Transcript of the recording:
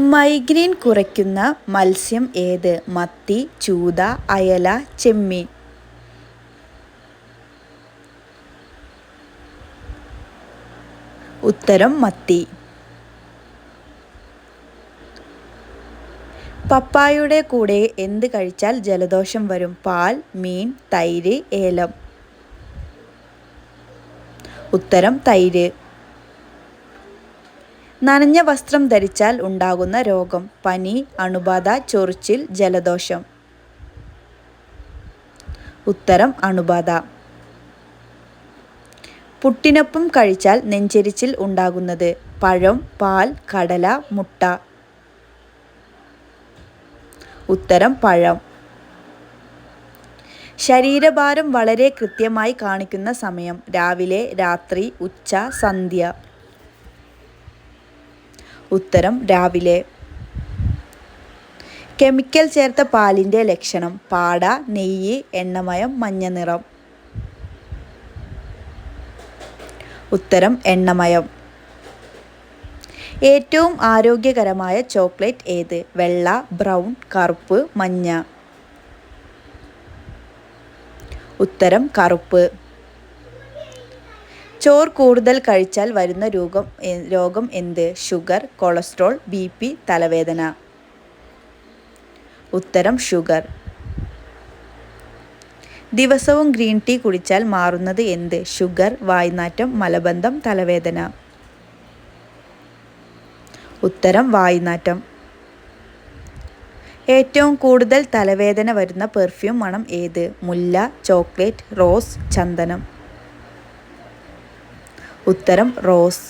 Migraine കുറയ്ക്കുന്ന മത്സ്യം ഏത്? മത്തി ചൂത അയല ചെമ്മീൻ. ഉത്തരം മത്തി. പപ്പായയുടെ കൂടെ എന്ത് കഴിച്ചാൽ ജലദോഷം വരും? പാൽ മീൻ തൈര് ഏലം. ഉത്തരം തൈര്. നനഞ്ഞ വസ്ത്രം ധരിച്ചാൽ ഉണ്ടാകുന്ന രോഗം പനി അണുബാധ ചൊറിച്ചിൽ ജലദോഷം. ഉത്തരം അണുബാധ. പുട്ടിനൊപ്പം കഴിച്ചാൽ നെഞ്ചരിച്ചിൽ ഉണ്ടാകുന്നത് പഴം പാൽ കടല മുട്ട. ഉത്തരം പഴം. ശരീരഭാരം വളരെ കൃത്യമായി കാണിക്കുന്ന സമയം രാവിലെ രാത്രി ഉച്ച സന്ധ്യ. ഉത്തരം രാവിലെ. കെമിക്കൽ ചേർത്ത പാലിന്റെ ലക്ഷണം. പാട നെയ്യ് എണ്ണമയം മഞ്ഞ നിറം. ഉത്തരം എണ്ണമയം. ഏറ്റവും ആരോഗ്യകരമായ ചോക്ലേറ്റ് ഏത്? വെള്ള ബ്രൗൺ കറുപ്പ് മഞ്ഞ. ഉത്തരം കറുപ്പ്. ചോർ കൂടുതൽ കഴിച്ചാൽ വരുന്ന രോഗം രോഗം എന്ത്? ഷുഗർ കൊളസ്ട്രോൾ ബി പി തലവേദന. ഉത്തരം ഷുഗർ. ദിവസവും ഗ്രീൻ ടീ കുടിച്ചാൽ മാറുന്നത് എന്ത്? ഷുഗർ വായ്നാറ്റം മലബന്ധം തലവേദന. ഉത്തരം വായ്നാറ്റം. ഏറ്റവും കൂടുതൽ തലവേദന വരുന്ന പെർഫ്യൂം മണം ഏത്? മുല്ല ചോക്ലേറ്റ് റോസ് ചന്ദനം. ഉത്തരം റോസ്.